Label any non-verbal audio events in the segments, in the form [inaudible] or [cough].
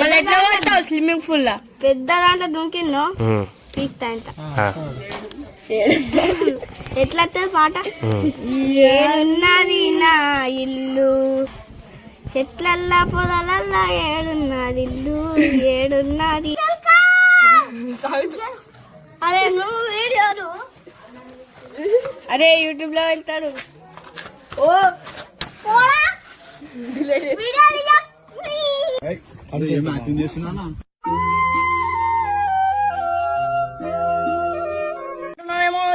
మళ్ళీ ఎట్లా పడతావు స్విమ్మింగ్ పూల్ లా పెద్ద దాంట్లో పీక్తా ఇంత. ఎట్లా వస్తుంది పాట? ఏడున్నది నా ఇల్లు. చెట్లల్లా పొదలల్లా ఏడున్నది ఇల్లు. ఏడున్నది. అరే నువ్వు వీడియోలు అరే యూట్యూబ్లో వెళ్తాడు. ఓ పోరా వీడియోలు ఇయ్యక్ నీ.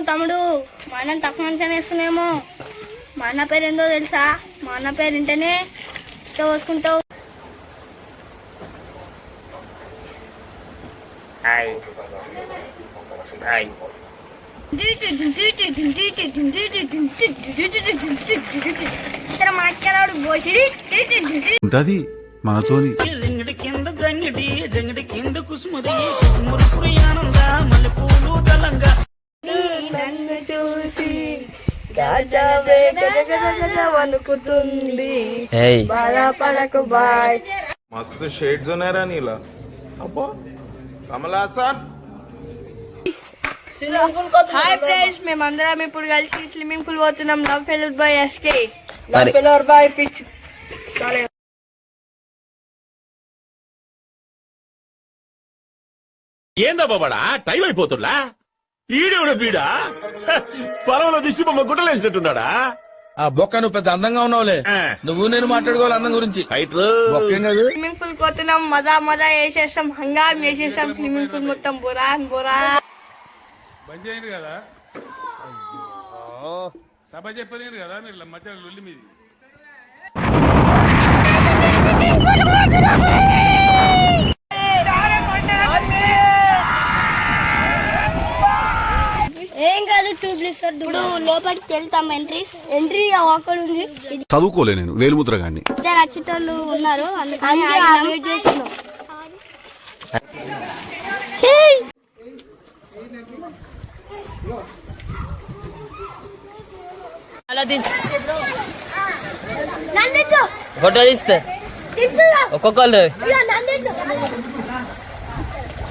తమ్ముడు మా అన్న తక్కువ మంచిగా వేస్తున్నాయేమో మా అన్న పేరు ఏందో తెలుసా? మా అన్న పేరు వింటేనే ఇట్లా పోసుకుంటావు ఉంటది మనతోని. నెమ్మది మురుపురి ఆనంద మల్లెపూలు తెలంగా. నన్ను చూసి గాజావే గజ గజ గజ వణుకుతుంది. బాయ్. మస్తు షేడ్స్ ఉన్నారా నీలా. అబ్బో. కమలాసన్ హాయ్ ఫ్రెండ్స్ మేము అందరం ఇప్పుడు కలిసి స్విమ్మింగ్ పూల్ పోతున్నాం. Love failure boy SK. Love failure boy pitch. ఏందా బాబాడా? టైం అయిపోతుందా? ఈడేవుడ పీడా పొలంలో దిష్టి బొమ్మ గుడ్డలేసినట్టున్నాడా? ఆ బొక్క నువ్వు పెద్ద అందంగా ఉన్నావులే. నువ్వు నేను మాట్లాడుకోవాలి అందం గురించి. స్విమ్మింగ్ పూల్ పోతున్నాం మజా మజా వేసేస్తాం హంగామ్ వేసేస్తాం స్విమ్మింగ్ పూల్ మొత్తం బురాన్ బురా. బంద్ చేయరు కదా. సభ చెప్పలేరు కదా మీరు మధ్య లొల్లి మీది. ఇప్పుడు లోపలికి వెళ్తాం ఎంట్రీస్ ఎంట్రీ అక్కడ ఉంది. చదువుకోలే నేను వేలుముద్ర గాని ఇద్దరు ఉన్నారు అందుకని అలా ఫోటో తీస్తే. దించురా ఒక్కొక్కళ్ళు.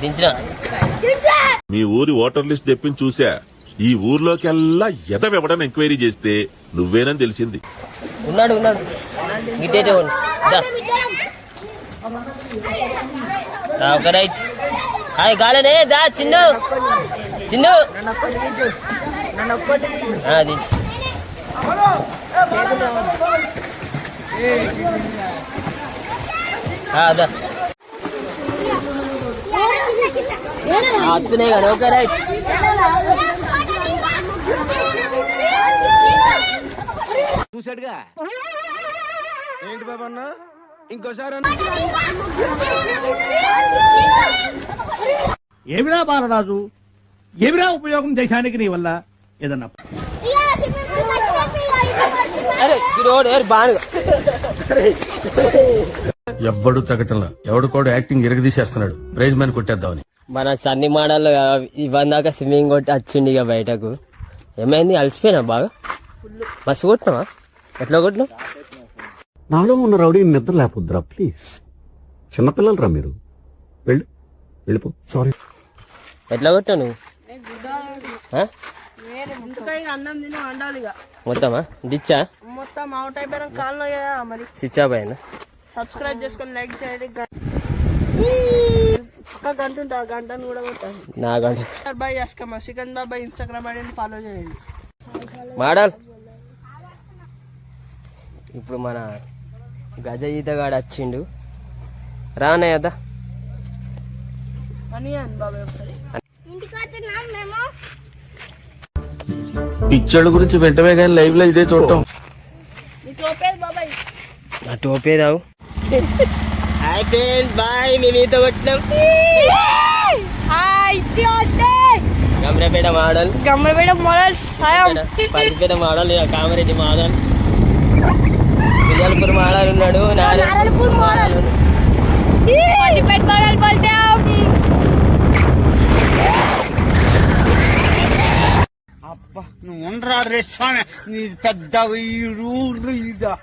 దించిన. దించు. మీ ఊరి ఓటర్ లిస్ట్ తెప్పించి చూసా. ఈ ఊర్లోకెల్లా ఎదవెవడని ఎంక్వైరీ చేస్తే నువ్వేనని తెలిసింది ఉన్నాడు ఉన్నాడు గిట్టేటే హాయ్ గాలనే దా చిన్ను చిన్ను ఆ, దించు ఆ, దా ఆ, అత్తున్నాయి కానీ ఒక రైట్ చూసాడుగా ఏంటి బాబు అన్న. ఇంకోసారి ఏమిరా బాలరాజు? ఏమిరా ఉపయోగం దేశానికి నీ వల్ల? ఏదన్నా ఎవ్వడు తగ్గటంలా? ఎవడు కూడా యాక్టింగ్ ఇరగదీసేస్తున్నాడు. ప్రైజ్ మ్యాన్ కొట్టేద్దామని. మన సన్ని మాడల్లో ఇవన్నీ దాకా స్విమ్మింగ్ కొట్టి వచ్చిండి ఇక బయటకు. ఏమైంది? అలసిపోయినా బాగా? మస్తు కొట్టినావా? ఎట్లా కొట్టినావు? నాలో ఉన్న రౌడీ నిద్ర లేకపోద్దురా ప్లీజ్ చిన్నపిల్లలు రా మీరు? వెళ్ళు. వెళ్ళిపో. సారీ ఎట్లా కొట్టావు నువ్వు? మొత్తమా? డిచ్చా మొత్తం అవుట్ అయిపోయిన కాల్లో మరి? స్విచ్ ఆఫ్ అయిందా? సబ్స్క్రైబ్ చేసుకొని లైక్ చేయండి గంట ఉంటుంది గంటను కూడా కొట్టాను నాకంటే బాయ్ ఎస్కమ్మ సికందర్ బాయ్ ఇన్స్టాగ్రామ్ ఐడిని ఫాలో చేయండి. మాడల్. ఇప్పుడు మన గజ ఈతగాడు వచ్చిండు. రానే కదా. అని బాబాయ్ ఒకసారి. పిచ్చోళ్ళ గురించి వెంటనే కానీ లైవ్లో ఇదే చూడటం. ఓపేది బాబాయ్. నా టోపే రావు. [laughs] హాయ్ ఫ్రెండ్స్ బాయ్ మేము ఈత కొట్టినాం. గమరపేట మోడల్. గమ్మపేట మోడల్ సాయం. Padipeta model Kamareddy model. Vijayapur model ఉన్నాడు నారాయణపూర్ మోడల్. పల్లిపేట మోడల్ బోల్తే అబ్బా నువ్వు ఉండరా రే స్వామి? నీ పెద్ద ఊరు ఇదా.